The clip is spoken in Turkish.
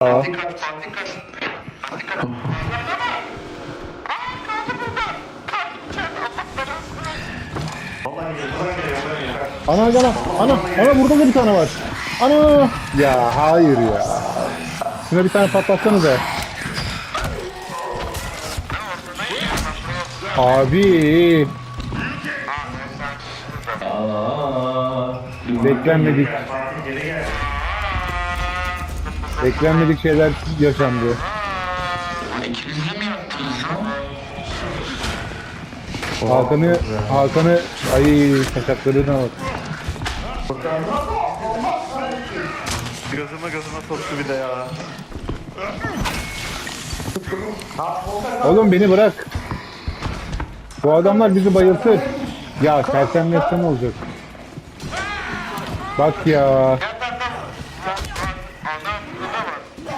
Aa, Dikkat, dikkat. Dikkat. ana gel ana ana burada da bir tane var. Ana ya hayır ya. Şuna bir tane patlatsanıza. Abi beklenmedik beklenmedik şeyler yaşandı. Hakan'ı Hakan'ı ay taşaklarına bak. Gözüme gözüme soktu bir de ya. Oğlum beni bırak. Bu adamlar bizi bayıltır. Ya sersemletsem olacak. Bak ya.